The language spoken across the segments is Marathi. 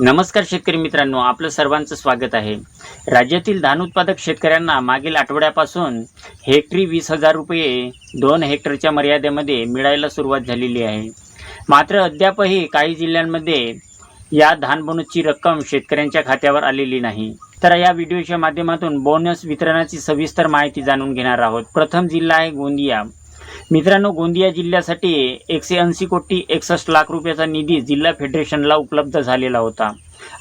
नमस्कार शेतकरी मित्रांनो आपलं सर्वांचं स्वागत आहे. राज्यातील धान उत्पादक शेतकऱ्यांना मागील आठवड्यापासून हेक्टरी वीस हजार रुपये दोन हेक्टरच्या मर्यादेमध्ये मिळायला सुरुवात झालेली आहे. मात्र अद्यापही काही जिल्ह्यांमध्ये या धान बोनसची रक्कम शेतकऱ्यांच्या खात्यावर आलेली नाही. तर या व्हिडिओच्या माध्यमातून बोनस वितरणाची सविस्तर माहिती जाणून घेणार आहोत. प्रथम जिल्हा आहे गोंदिया. मित्रांनो गोंदिया जिल्ह्यासाठी एकशे ऐंशी कोटी एकसष्ट लाख रुपयाचा निधी जिल्हा फेडरेशनला उपलब्ध झालेला होता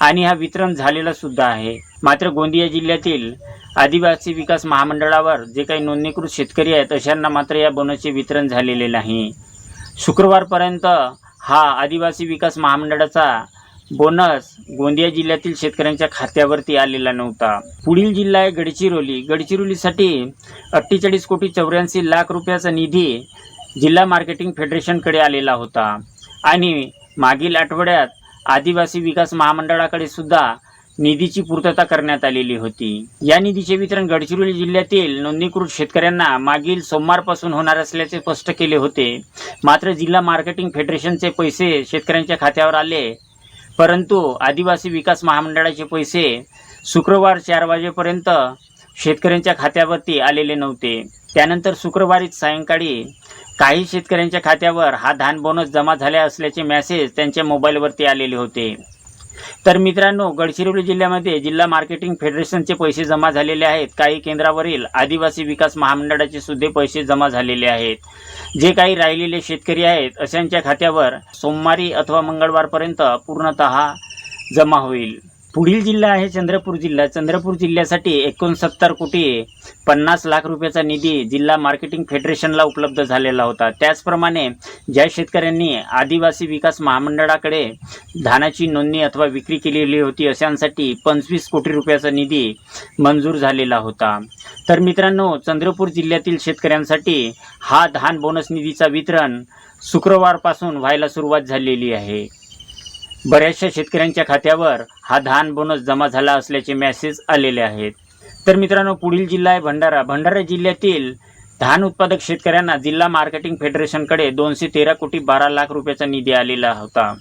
आणि हा वितरण झालेला सुद्धा आहे. मात्र गोंदिया जिल्ह्यातील आदिवासी विकास महामंडळावर जे काही नोंदणीकृत शेतकरी आहेत अशांना मात्र या बोनसचे वितरण झालेले नाही. शुक्रवारपर्यंत हा आदिवासी विकास महामंडळाचा बोनस गोंदिया जिल्ह्यातील शेतकऱ्यांच्या खात्यावरती आलेला नव्हता. पुढील जिल्हा आहे गडचिरोली. गडचिरोलीसाठी अठ्ठेचाळीस कोटी चौऱ्याऐंशी लाख रुपयाचा निधी जिल्हा मार्केटिंग फेडरेशनकडे आलेला होता. आणि मागील आठवड्यात आदिवासी विकास महामंडळाकडे सुद्धा निधीची पूर्तता करण्यात आलेली होती. या निधीचे वितरण गडचिरोली जिल्ह्यातील नोंदणीकृत शेतकऱ्यांना मागील सोमवारपासून होणार असल्याचे स्पष्ट केले होते. मात्र जिल्हा मार्केटिंग फेडरेशनचे पैसे शेतकऱ्यांच्या खात्यावर आले परंतु आदिवासी विकास महामंडळाचे पैसे शुक्रवार चार वाजेपर्यंत शेतकऱ्यांच्या खात्यावरती आलेले नव्हते. त्यानंतर शुक्रवारीच सायंकाळी काही शेतकऱ्यांच्या खात्यावर हा धान बोनस जमा झाले असल्याचे मेसेज त्यांच्या मोबाईलवरती आलेले होते. तर मित्रांनो गडचिरोली जिल्ह्यामध्ये जिल्हा मार्केटिंग फेडरेशनचे पैसे जमा झालेले आहेत. काही केंद्रावरील आदिवासी विकास महामंडळाचे सुद्धा पैसे जमा झालेले आहेत. जे काही राहिलेले शेतकरी आहेत अशांच्या खात्यावर सोमवारी अथवा मंगळवारपर्यंत पूर्णतः जमा होईल. पुढील जिल्हा आहे चंद्रपूर जिल्हा. चंद्रपूर जिल्ह्यासाठी एकोणसत्तर कोटी पन्नास लाख रुपयाचा निधी जिल्हा मार्केटिंग फेडरेशनला उपलब्ध झालेला होता. त्याचप्रमाणे ज्या शेतकऱ्यांनी आदिवासी विकास महामंडळाकडे धानाची नोंदणी अथवा विक्री केलेली होती अशांसाठी पंचवीस कोटी रुपयाचा निधी मंजूर झालेला होता. तर मित्रांनो चंद्रपूर जिल्ह्यातील शेतकऱ्यांसाठी हा धान बोनस निधीचा वितरण शुक्रवारपासून व्हायला सुरुवात झालेली आहे. बऱ्याचशा शेतकऱ्यांच्या खात्यावर हा धान बोनस जमा झाला असल्याचे मेसेज आलेले आहेत. तर मित्रांनो पुढील जिल्हा आहे भंडारा. भंडारा जिल्ह्यातील धान उत्पादक शेतकऱ्यांना जिल्हा मार्केटिंग फेडरेशनकडे दोनशे तेरा कोटी बारा लाख रुपयाचा निधी आलेला होता.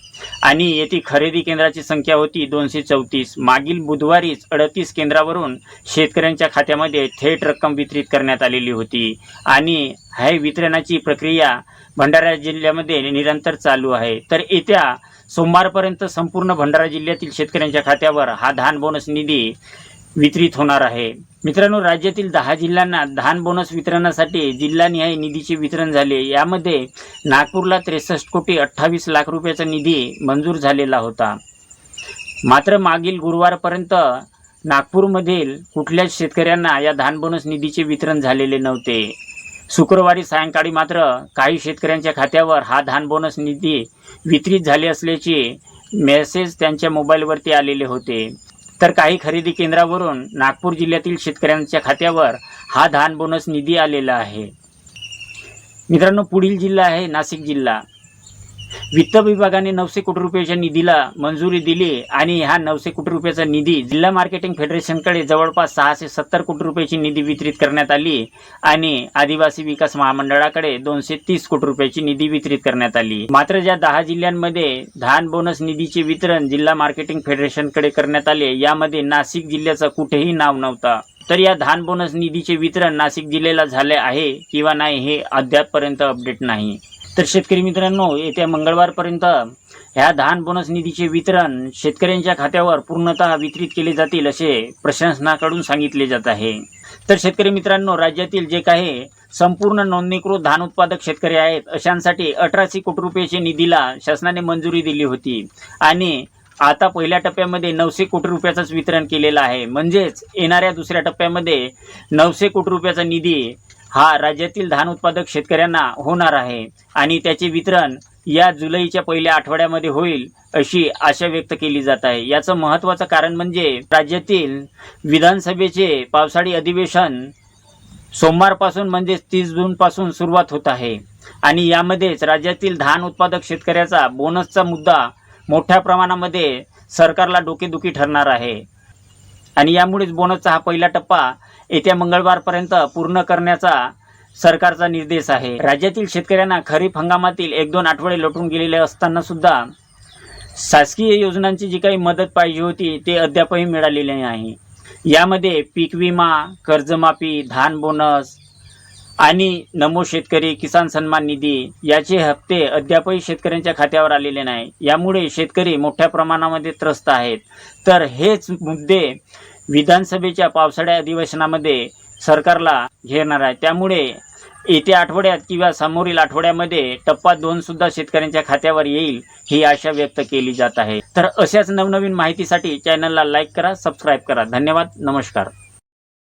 आणि येथे खरेदी केंद्राची संख्या होती दोनशे चौतीस. मागील बुधवारीच अडतीस केंद्रावरून शेतकऱ्यांच्या खात्यामध्ये थेट रक्कम वितरित करण्यात आलेली होती. आणि हे वितरणाची प्रक्रिया भंडारा जिल्ह्यामध्ये निरंतर चालू आहे. तर येत्या सोमवारपर्यंत संपूर्ण भंडारा जिल्ह्यातील शेतकऱ्यांच्या खात्यावर हा धान बोनस निधी वितरित होणार आहे. मित्रांनो राज्यातील दहा जिल्ह्यांना धान बोनस वितरणासाठी जिल्हानिहाय निधीचे वितरण झाले. यामध्ये नागपूरला त्रेसष्ट कोटी अठ्ठावीस लाख रुपयाचा निधी मंजूर झालेला होता. मात्र मागील गुरुवारपर्यंत नागपूरमधील कुठल्याच शेतकऱ्यांना या धान बोनस निधीचे वितरण झालेले नव्हते. शुक्रवारी सायंकाळी मात्र काही शेतकऱ्यांच्या खात्यावर हा धान बोनस निधी वितरित झाले असल्याचे मेसेज त्यांच्या मोबाईलवरती आलेले होते. तर काही खरेदी केंद्रावरून नागपूर जिल्ह्यातील शेतकऱ्यांच्या खात्यावर हा धान बोनस निधी आलेला आहे. मित्रांनो पुढील जिल्हा आहे नाशिक जिल्हा. वित्त विभागाने नऊशे कोटी रुपयाच्या निधीला मंजुरी दिली आणि हा नऊशे कोटी रुपयाचा निधी जिल्हा मार्केटिंग फेडरेशनकडे जवळपास सहाशे सत्तर कोटी रुपयाची निधी वितरित करण्यात आली आणि आदिवासी विकास महामंडळाकडे दोनशे तीस कोटी रुपयाची निधी वितरित करण्यात आली. मात्र ज्या दहा जिल्ह्यांमध्ये धान बोनस निधीचे वितरण जिल्हा मार्केटिंग फेडरेशनकडे करण्यात आले यामध्ये नाशिक जिल्ह्याचं कुठेही नाव नव्हता. तर या धान बोनस निधीचे वितरण नाशिक जिल्ह्याला झाले आहे किंवा नाही हे अद्यापपर्यंत अपडेट नाही. तर शेतकरी मित्रांनो येत्या मंगळवारपर्यंत ह्या धान बोनस निधीचे वितरण शेतकऱ्यांच्या खात्यावर पूर्णतः वितरित केले जातील असे प्रशासनाकडून सांगितले जात आहे. तर शेतकरी मित्रांनो राज्यातील जे काही संपूर्ण नोंदणीकृत धान उत्पादक शेतकरी आहेत अशांसाठी अठराशे कोटी रुपयाच्या निधीला शासनाने मंजुरी दिली होती आणि आता पहिल्या टप्प्यामध्ये नऊशे कोटी रुपयाचंच वितरण केलेलं आहे. म्हणजेच येणाऱ्या दुसऱ्या टप्प्यामध्ये नऊशे कोटी रुपयाचा निधी हा राज्यातील धान उत्पादक शेतकऱ्यांना होणार आहे आणि त्याचे वितरण या जुलैच्या पहिल्या आठवड्यामध्ये होईल अशी आशा व्यक्त केली जात आहे. याचं महत्त्वाचं कारण म्हणजे राज्यातील विधानसभेचे पावसाळी अधिवेशन सोमवारपासून म्हणजेच तीस जूनपासून सुरुवात होत आहे आणि यामध्येच राज्यातील धान उत्पादक शेतकऱ्याचा बोनसचा मुद्दा मोठ्या प्रमाणामध्ये सरकारला डोकेदुखी ठरणार आहे. आणि यामुळेच बोनसचा हा पहिला टप्पा येत्या मंगळवारपर्यंत पूर्ण करण्याचा सरकारचा निर्देश आहे. राज्यातील शेतकऱ्यांना खरीप हंगामातील एक दोन आठवडे लटून गेलेले असताना सुद्धा शासकीय योजनांची जी काही मदत पाहिजे होती ते अद्यापही मिळालेली नाही. यामध्ये पीक विमा कर्जमाफी धान बोनस आणि नमो शेतकरी किसान सन्मान निधी याचे हप्ते अद्यापही शेतकऱ्यांच्या खात्यावर आलेले नाही. यामुळे शेतकरी मोठ्या प्रमाणामध्ये त्रस्त आहेत. तर हेच मुद्दे विधानसभेच्या पावसाळ्या अधिवेशनामध्ये सरकारला घेणार आहे. त्यामुळे येत्या आठवड्यात किंवा समोरील आठवड्यामध्ये टप्पा दोन सुद्धा शेतकऱ्यांच्या खात्यावर येईल ही आशा व्यक्त केली जात आहे. तर अशाच नवनवीन माहितीसाठी चॅनलला लाईक करा सबस्क्राईब करा. धन्यवाद नमस्कार.